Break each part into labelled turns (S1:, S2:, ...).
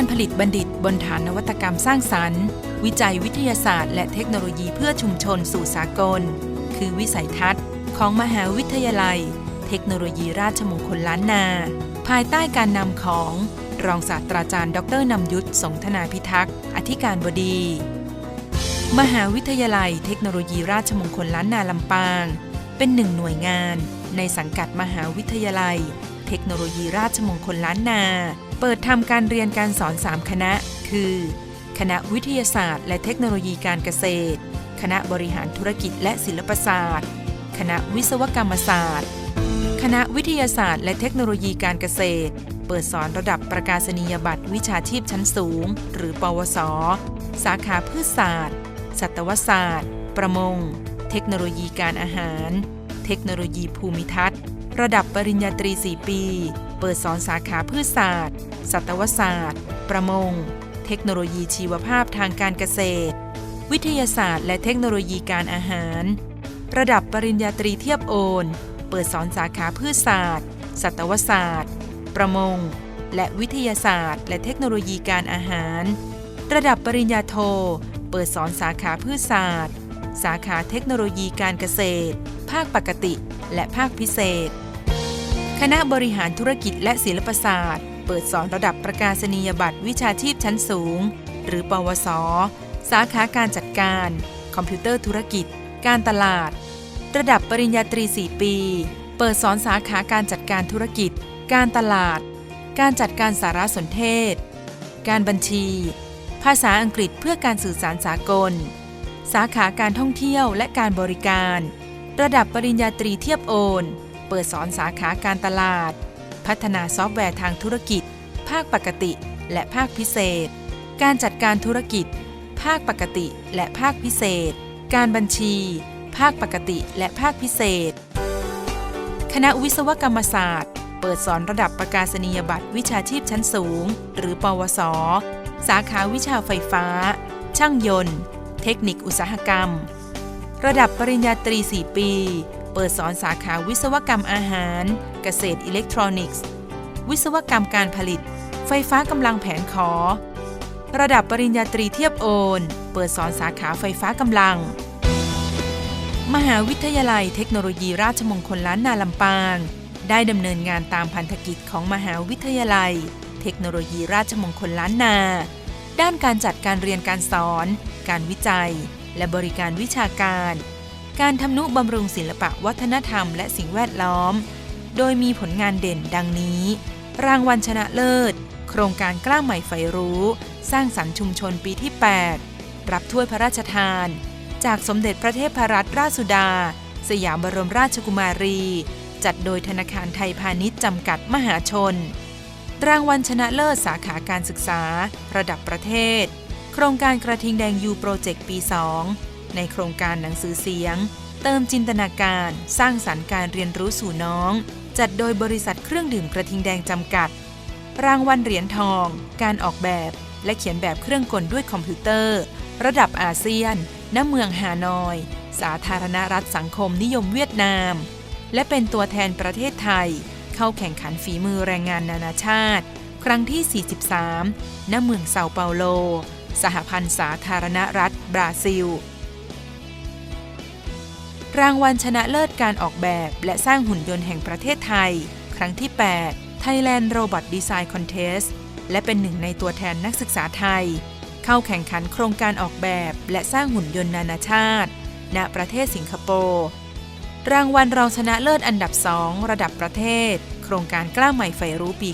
S1: การผลิตบัณฑิตบนฐานนวัตกรรมสร้างสรรค์ วิจัยวิทยาศาสตร์และเทคโนโลยีเพื่อชุมชนสู่สากล คือวิสัยทัศน์ ของมหาวิทยาลัย เทคโนโลยีราชมงคลล้านนา ภายใต้การนำของ รองศาสตราจารย์ ดรนำยุทธสงธนาพิทักษ์ อธิการบดี มหาวิทยาลัยเทคโนโลยีราชมงคลล้านนาลำปาง เป็นหนึ่งหน่วยงาน ในสังกัดมหาวิทยาลัย เทคโนโลยีราชมงคลล้านนา เปิดทำการเรียนการสอน 3 คณะ คือ คณะวิทยาศาสตร์ และเทคโนโลยีการเกษตร คณะบริหารธุรกิจและศิลปศาสตร์ คณะวิศวกรรมศาสตร์ คณะวิทยาศาสตร์ และเทคโนโลยีการเกษตร เปิดสอนระดับประกาศนียบัตรวิชาชีพชั้นสูง หรือ ปวส สาขาพืชศาสตร์ สัตวศาสตร์ ประมง เทคโนโลยีการอาหาร เทคโนโลยีภูมิทัศน์ ระดับปริญญาตรี 4 ปี เปิดสอนสาขาพืชศาสตร์ สัตวศาสตร์ ประมง เทคโนโลยีชีวภาพทางการเกษตร วิทยาศาสตร์ และเทคโนโลยีการอาหาร ระดับปริญญาตรีเทียบโอน เปิดสอนสาขาพืชศาสตร์ สัตวศาสตร์ ประมง และวิทยาศาสตร์ และเทคโนโลยีการอาหาร ระดับปริญญาโท เปิดสอนสาขาพืชศาสตร์ สาขาเทคโนโลยีการเกษตร ภาคปกติ และภาคพิเศษ คณะบริหารธุรกิจและศิลปศาสตร์ เปิดสอนระดับประกาศนียบัตรวิชาชีพชั้นสูง หรือปวส สาขาการจัดการ คอมพิวเตอร์ธุรกิจ การตลาด ระดับปริญญาตรี 4 ปี เปิดสอนสาขาการจัดการธุรกิจ การตลาด การจัดการสารสนเทศ การบัญชี ภาษาอังกฤษเพื่อการสื่อสารสากล สาขาการท่องเที่ยวและการบริการ ระดับปริญญาตรีเทียบโอน เปิดสอนสาขาการตลาด พัฒนาซอฟต์แวร์ทางธุรกิจ ภาคปกติ และภาคพิเศษ การจัดการธุรกิจ ภาคปกติ และภาคพิเศษ การบัญชี ภาคปกติ และภาคพิเศษ คณะวิศวกรรมศาสตร์ เปิดสอนระดับประกาศนียบัตรวิชาชีพชั้นสูง หรือ ปวส สาขาวิชาไฟฟ้า ช่างยนต์ เทคนิคอุตสาหกรรม ระดับปริญญาตรี 4 ปี ปิดสอนสาขาวิศวกรรมอาหาร เกษตรอิเล็กทรอนิกส์ วิศวกรรมการผลิต ไฟฟ้ากำลังแผงขอ ระดับปริญญาตรีเทียบโอน เปิดสอนสาขาไฟฟ้ากำลัง มหาวิทยาลัยเทคโนโลยีราชมงคลล้านนาลำปาง ได้ดำเนินงานตามพันธกิจของมหาวิทยาลัย เทคโนโลยีราชมงคลล้านนา ด้านการจัดการเรียนการสอน การวิจัย และบริการวิชาการ การทำนุบำรุงศิลปะวัฒนธรรมและสิ่งแวดล้อม โดยมีผลงานเด่นดังนี้ รางวัลชนะเลิศ โครงการกล้าใหม่ไฟรู้ สร้างสรรค์ชุมชนปีที่ 8 รับถ้วยพระราชทาน จากสมเด็จพระเทพรัตนราชสุดา สยามบรมราชกุมารี จัดโดยธนาคารไทยพาณิชย์จำกัดมหาชน รางวัลชนะเลิศสาขาการศึกษา ระดับประเทศ โครงการกระทิงแดงยูโปรเจกต์ปี 2 ในโครงการหนังสือเสียง เติมจินตนาการ สร้างสรรค์การเรียนรู้สู่น้อง จัดโดยบริษัทเครื่องดื่มกระทิงแดงจำกัด รางวัลเหรียญทอง การออกแบบ และเขียนแบบเครื่องกลด้วยคอมพิวเตอร์ ระดับอาเซียน ณ เมืองฮานอย สาธารณรัฐสังคมนิยมเวียดนาม และเป็นตัวแทนประเทศไทย เข้าแข่งขันฝีมือแรงงานนานาชาติ ครั้งที่ 43 ณ เมืองเซาเปาโลสหพันธ์สาธารณรัฐบราซิล รางวัลชนะเลิศการออกแบบและสร้างหุ่นยนต์แห่งประเทศไทย ครั้งที่ 8 Thailand Robot Design Contest และเป็นหนึ่งในตัวแทนนักศึกษาไทย เข้าแข่งขันโครงการออกแบบและสร้างหุ่นยนต์นานาชาติ ณ ประเทศสิงคโปร์ รางวัลรองชนะเลิศอันดับ 2 ระดับประเทศ โครงการกล้าใหม่ไฟรู้ปี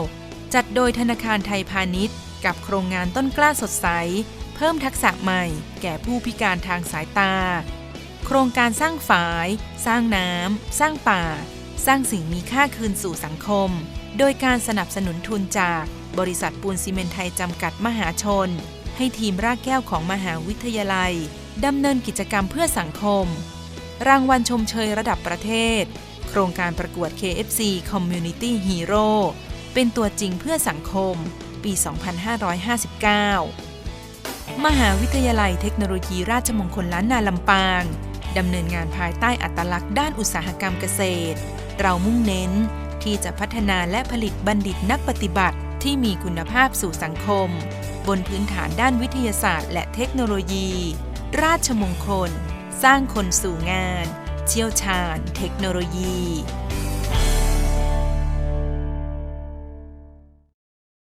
S1: 9 จัดโดยธนาคารไทยพาณิชย์ กับโครงงานต้นกล้าสดใส เพิ่มทักษะใหม่ แก่ผู้พิการทางสายตา โครงการสร้างฝาย สร้างน้ำ สร้างป่า สร้างสิ่งมีค่าคืนสู่สังคม โดยการสนับสนุนทุนจากบริษัทปูนซีเมนไทยจำกัดมหาชน ให้ทีมรากแก้วของมหาวิทยาลัยดำเนินกิจกรรมเพื่อสังคม รางวัลชมเชยระดับประเทศ โครงการประกวด KFC Community Hero เป็นตัวจริงเพื่อสังคม ปี 2559 มหาวิทยาลัยเทคโนโลยีราชมงคลล้านนาลำปาง ดำเนินงานภายใต้อัตลักษณ์ด้านอุตสาหกรรมเกษตร เรามุ่งเน้นที่จะพัฒนาและผลิตบัณฑิตนักปฏิบัติที่มีคุณภาพสู่สังคม บนพื้นฐานด้านวิทยาศาสตร์ และเทคโนโลยี ราชมงคล สร้างคนสู่งาน เชี่ยวชาญ เทคโนโลยี